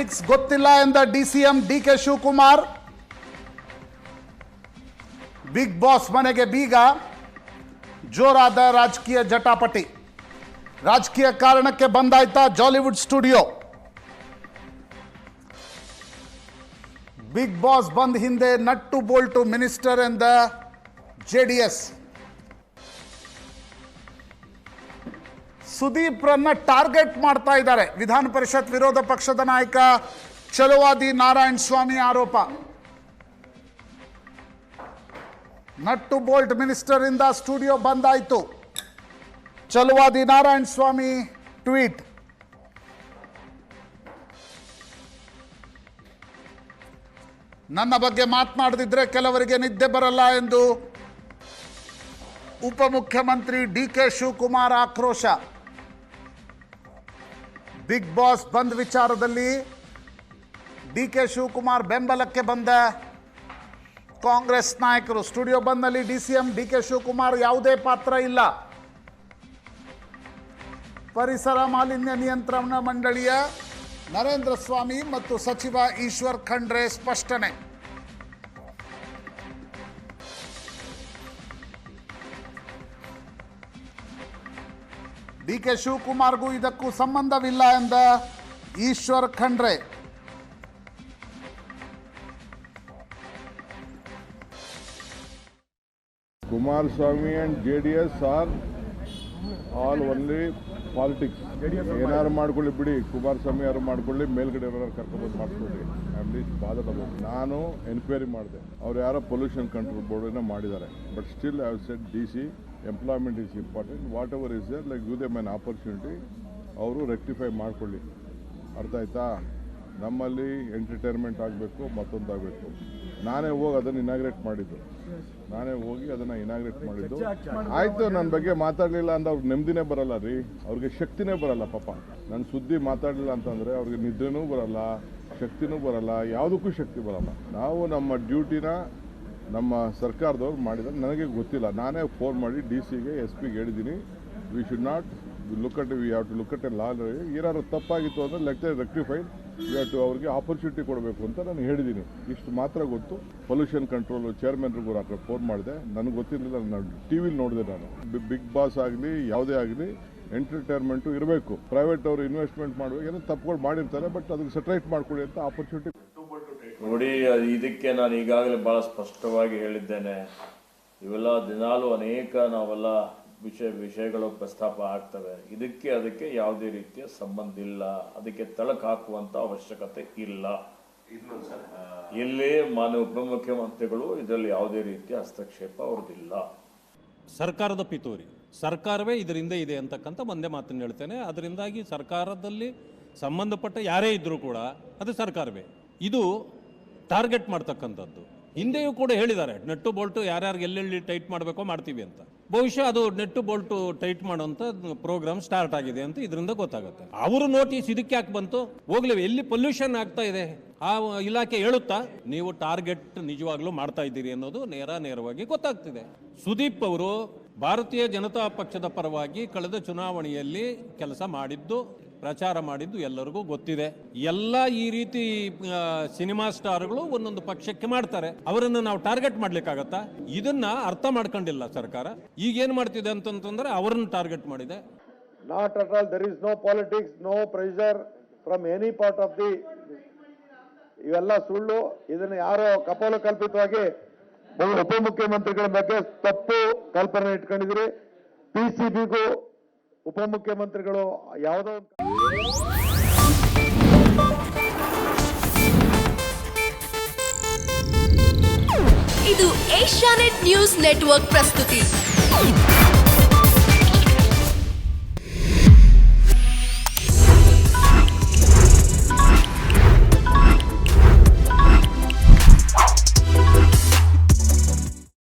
Tactics ಗೊತ್ತಿಲ್ಲ ಎಂದ DCM D K Shivakumar. Big boss ಮನೆಗೆ ಬೀಗ, ಜೋರಾದ ರಾಜಕೀಯ ಜಟಾಪಟಿ. ರಾಜಕೀಯ ಕಾರಣಕ್ಕೆ ಬಂದಾಯ್ತಾ Jollywood studio big boss bandh ಹಿಂದೆ ನಟ್ಟು ಬೋಲ್ಟು ಮಿನಿಸ್ಟರ್ ಎಂದ ಜೆ ಡಿ ಎಸ್ ಸುದೀಪ್ರನ್ನ ಟಾರ್ಗೆಟ್ ಮಾಡ್ತಾ ಇದ್ದಾರೆ. ವಿಧಾನ ಪರಿಷತ್ ವಿರೋಧ ಪಕ್ಷದ ನಾಯಕ ಚಲುವಾದಿ ನಾರಾಯಣ ಸ್ವಾಮಿ ಆರೋಪ. ನಟ್ಟು ಬೋಲ್ಟ್ ಮಿನಿಸ್ಟರ್ ಇಂದ ಸ್ಟುಡಿಯೋ ಬಂದಾಯಿತು ಚಲುವಾದಿ ನಾರಾಯಣ ಸ್ವಾಮಿ ಟ್ವೀಟ್. ನನ್ನ ಬಗ್ಗೆ ಮಾತನಾಡದಿದ್ರೆ ಕೆಲವರಿಗೆ ನಿದ್ದೆ ಬರಲ್ಲ ಎಂದು ಉಪಮುಖ್ಯಮಂತ್ರಿ ಡಿ ಕೆ ಶಿವಕುಮಾರ್ ಆಕ್ರೋಶ. ಬಿಗ್ ಬಾಸ್ ಬಂದ್ ವಿಚಾರದಲ್ಲಿ ಡಿ ಕೆ ಶಿವಕುಮಾರ್ ಬೆಂಬಲಕ್ಕೆ ಬಂದ ಕಾಂಗ್ರೆಸ್ ನಾಯಕರು. Studio ಬಂದ್ನಲ್ಲಿ D C M, D K Shivakumar ಯಾವುದೇ ಪಾತ್ರ ಇಲ್ಲ. ಪರಿಸರ ಮಾಲಿನ್ಯ ನಿಯಂತ್ರಣ ಮಂಡಳಿಯ ನರೇಂದ್ರ ಸ್ವಾಮಿ ಮತ್ತು ಸಚಿವ ಈಶ್ವರ್ ಖಂಡ್ರೆ ಸ್ಪಷ್ಟನೆ. ಡಿ ಕೆ ಶಿವಕುಮಾರ್ಗೂ ಇದಕ್ಕೂ ಸಂಬಂಧವಿಲ್ಲ ಎಂದ Eshwar Khandre. Kumaraswamy and J D S are all only politics ಏನಾದ್ರು ಮಾಡ್ಕೊಳ್ಳಿ ಬಿಡಿ, ಕುಮಾರಸ್ವಾಮಿ ಯಾರು ಮಾಡ್ಕೊಳ್ಳಿ, ಮೇಲ್ಗಡೆ ಏನಾರು ಕರ್ಕೊಂಡು ಮಾಡ್ಕೊಳ್ಳಿ ಫ್ಯಾಮಿಲಿ ಬಾಧಡ ನಾನು ಎನ್ಕ್ವೈರಿ ಮಾಡಿದೆ. ಅವ್ರು ಯಾರೋ ಪೊಲ್ಯೂಷನ್ ಕಂಟ್ರೋಲ್ ಬೋರ್ಡನ್ನ ಮಾಡಿದ್ದಾರೆ. But still I said D C employment is important whatever is there like you them an opportunity ಅವರು ರೆಕ್ಟಿಫೈ ಮಾಡಿಕೊಳ್ಳಿ. ಅರ್ಥ ಆಯ್ತಾ? ನಮ್ಮಲ್ಲಿ ಎಂಟರ್ಟೈನ್ಮೆಂಟ್ ಆಗಬೇಕು ಮತ್ತೊಂದಾಗಬೇಕು ನಾನೇ ಹೋಗಿ ಅದನ್ನು ಇನಾಗ್ರೇಟ್ ಮಾಡಿದ್ದು. ನಾನೇ ಹೋಗಿ ಅದನ್ನು ಇನಾಗ್ರೇಟ್ ಮಾಡಿದ್ದು. ಆಯಿತು ನನ್ನ ಬಗ್ಗೆ ಮಾತಾಡಲಿಲ್ಲ ಅಂತ ಅವ್ರಿಗೆ ನೆಮ್ಮದಿನೇ ಬರಲ್ಲ ರೀ. ಅವ್ರಿಗೆ ಶಕ್ತಿನೇ ಬರಲ್ಲ, ಪಾಪ. ನನ್ನ ಸುದ್ದಿ ಮಾತಾಡಲಿಲ್ಲ ಅಂತಂದರೆ ಅವ್ರಿಗೆ ನಿದ್ರೆನೂ ಬರಲ್ಲ, ಶಕ್ತಿನೂ ಬರಲ್ಲ, ಯಾವುದಕ್ಕೂ ಶಕ್ತಿ ಬರಲ್ಲ. ನಾವು ನಮ್ಮ ಡ್ಯೂಟಿನ ನಮ್ಮ ಸರ್ಕಾರದವ್ರು ಮಾಡಿದ್ರೆ ನನಗೆ ಗೊತ್ತಿಲ್ಲ. ನಾನೇ ಫೋನ್ ಮಾಡಿ ಡಿ ಸಿಗೆ ಎಸ್ ಪಿಗೆ ಹೇಳಿದ್ದೀನಿ. We should not look at we have to look at a law ಏನಾದ್ರು ತಪ್ಪಾಗಿತ್ತು ಅಂದರೆ ಲೆಕ್ಕ ರೆಕ್ಟಿಫೈಡ್ ವಿ ಹ್ಯಾವ್ ಟು ಅವ್ರಿಗೆ ಆಪರ್ಚುನಿಟಿ ಕೊಡಬೇಕು ಅಂತ ನಾನು ಹೇಳಿದ್ದೀನಿ. ಇಷ್ಟು ಮಾತ್ರ ಗೊತ್ತು. ಪೊಲ್ಯೂಷನ್ ಕಂಟ್ರೋಲ್ ಚೇರ್ಮನ್ರಿಗೂ ನಾನು ಫೋನ್ ಮಾಡಿದೆ. ನನಗೆ ಗೊತ್ತಿರಲಿಲ್ಲ. ನಾನು ಟಿ ವಿಲಿ ನೋಡಿದೆ ನಾನು. ಬಿಗ್ ಬಾಸ್ ಆಗಲಿ, ಯಾವುದೇ ಆಗಲಿ ಎಂಟರ್ಟೈನ್ಮೆಂಟು ಇರಬೇಕು. ಪ್ರೈವೇಟ್ ಅವರು ಇನ್ವೆಸ್ಟ್ಮೆಂಟ್ ಮಾಡಬೇಕು ಏನೋ ತಪ್ಪುಗಳು ಮಾಡಿರ್ತಾರೆ ಬಟ್ ಅದಕ್ಕೆ ಸೆಟ್ರೈಟ್ ಮಾಡಿಕೊಡಿ ಅಂತ ಆಪರ್ಚುನಿಟಿ ನೋಡಿ ಇದಕ್ಕೆ ನಾನು ಈಗಾಗಲೇ ಬಹಳ ಸ್ಪಷ್ಟವಾಗಿ ಹೇಳಿದ್ದೇನೆ. ಇವೆಲ್ಲ ದಿನಾಲೂ ಅನೇಕ ನಾವೆಲ್ಲ ವಿಷಯ, ವಿಷಯಗಳು ಪ್ರಸ್ತಾಪ ಆಗ್ತವೆ. ಇದಕ್ಕೆ ಅದಕ್ಕೆ ಯಾವುದೇ ರೀತಿಯ ಸಂಬಂಧ ಇಲ್ಲ. ಅದಕ್ಕೆ ತಳಕು ಹಾಕುವಂತ ಅವಶ್ಯಕತೆ ಇಲ್ಲ. ಇಲ್ಲಿ ಮಾನ್ಯ ಉಪಮುಖ್ಯಮಂತ್ರಿಗಳು ಇದರಲ್ಲಿ ಯಾವುದೇ ರೀತಿಯ ಹಸ್ತಕ್ಷೇಪ ಅವ್ರದ್ದಿಲ್ಲ ಸರ್ಕಾರದ ಪಿತೂರಿ. ಸರ್ಕಾರವೇ ಇದರಿಂದ ಇದೆ ಅಂತಕ್ಕಂಥ ಒಂದೇ ಮಾತನ್ನು ಹೇಳ್ತೇನೆ. ಅದರಿಂದಾಗಿ ಸರ್ಕಾರದಲ್ಲಿ ಸಂಬಂಧಪಟ್ಟ ಯಾರೇ ಇದ್ದರೂ ಕೂಡ ಅದು ಸರ್ಕಾರವೇ. ಇದು ಟಾರ್ಗೆಟ್ ಮಾಡ್ತಕ್ಕಂಥದ್ದು. ಹಿಂದೆಯೂ ಕೂಡ ಹೇಳಿದ್ದಾರೆ, ನೆಟ್ಟು ಬೋಲ್ಟು ಯಾರ್ಯಾರಿಗೆ ಎಲ್ಲೆಲ್ಲಿ ಟೈಟ್ ಮಾಡಬೇಕೋ ಮಾಡ್ತೀವಿ ಅಂತ. ಬಹುಶಃ ಅದು ನೆಟ್ಟು ಬೋಲ್ಟು ಟೈಟ್ ಮಾಡುವಂಥ ಪ್ರೋಗ್ರಾಮ್ ಸ್ಟಾರ್ಟ್ ಆಗಿದೆ ಅಂತ ಇದರಿಂದ ಗೊತ್ತಾಗುತ್ತೆ. ಅವರು ನೋಟಿಸ್ ಇದಕ್ಕೆ ಯಾಕೆ ಬಂತು? ಹೋಗ್ಲಿ ಎಲ್ಲಿ ಪೊಲ್ಯೂಷನ್ ಆಗ್ತಾ ಇದೆ? ಆ ಇಲಾಖೆ ಹೇಳುತ್ತಾ, ನೀವು ಟಾರ್ಗೆಟ್ ನಿಜವಾಗ್ಲೂ ಮಾಡ್ತಾ ಇದ್ದೀರಿ ಅನ್ನೋದು ನೇರ ನೇರವಾಗಿ ಗೊತ್ತಾಗ್ತಿದೆ. ಸುದೀಪ್ ಅವರು ಭಾರತೀಯ ಜನತಾ ಪಕ್ಷದ ಪರವಾಗಿ ಕಳೆದ ಚುನಾವಣೆಯಲ್ಲಿ ಕೆಲಸ ಮಾಡಿದ್ದು ಪ್ರಚಾರ ಮಾಡಿದ್ದು ಎಲ್ಲರಿಗೂ ಗೊತ್ತಿದೆ. ಎಲ್ಲ ಈ ರೀತಿ ಸಿನಿಮಾ ಸ್ಟಾರ್ಗಳು ಒಂದೊಂದು ಪಕ್ಷಕ್ಕೆ ಮಾಡ್ತಾರೆ. ಅವರನ್ನು ನಾವು ಟಾರ್ಗೆಟ್ ಮಾಡ್ಲಿಕ್ಕಾಗತ್ತಾ? ಇದನ್ನ ಅರ್ಥ ಮಾಡ್ಕೊಂಡಿಲ್ಲ ಸರ್ಕಾರ. ಈಗ ಏನ್ ಮಾಡ್ತಿದೆ ಅಂತಂತಂದ್ರೆ ಅವರನ್ನು ಟಾರ್ಗೆಟ್ ಮಾಡಿದೆ. Not at all there is no politics no pressure from any part of the ಇವೆಲ್ಲ ಸುಳ್ಳು. ಇದನ್ನು ಯಾರೋ ಕಪೋಲ ಕಲ್ಪಿತವಾಗಿ ಉಪಮುಖ್ಯಮಂತ್ರಿಗಳ ಬಗ್ಗೆ ತಪ್ಪು ಕಲ್ಪನೆ ಇಟ್ಕೊಂಡಿದ್ರಿ ಪಿ ಸಿ ಬಿಗೂ ಉಪಮುಖ್ಯಮಂತ್ರಿಗಳು ಯಾವುದೋ ಇದು ಏಷ್ಯಾನೆಟ್ ನ್ಯೂಸ್ ನೆಟ್ವರ್ಕ್ ಪ್ರಸ್ತುತಿ.